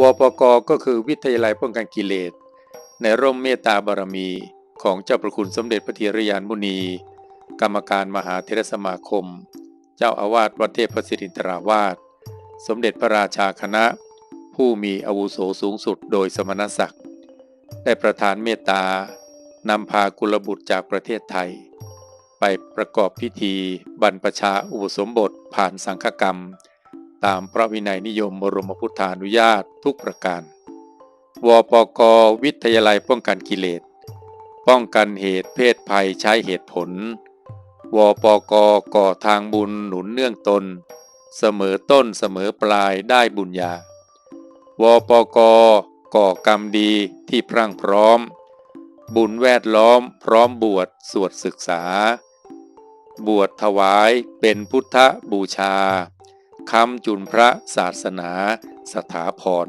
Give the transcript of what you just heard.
วปกก็คือวิทยาลัยป้องกันกิเลส ในร่มเมตตาบารมีของเจ้าประคุณสมเด็จพระเทรยานมุนี กรรมการมหาเทรสมาคม เจ้าอาวาสวัดเทพศิรินทราวาส สมเด็จพระราชาคณะ ผู้มีอาวุโสสูงสุดโดยสมณศักดิ์ ได้ประทานเมตตานำพากุลบุตรจากประเทศไทย ไปประกอบพิธีบรรพชาอุปสมบทผ่านสังฆกรรม ตามพระวินัยนิยมบรมพุทธานุญาตทุกประการ วปกวิทยาลัยป้องกันกิเลส ป้องกันเหตุเพศภัยใช้เหตุผล วปกก่อทางบุญหนุนเนื่องตน เสมอต้นเสมอปลายได้บุญญา วปกก่อกรรมดีที่พรั่งพร้อม บุญแวดล้อมพร้อมบวชสวดศึกษา บวชถวายเป็นพุทธบูชา คำจุนพระศาสนาสถาพร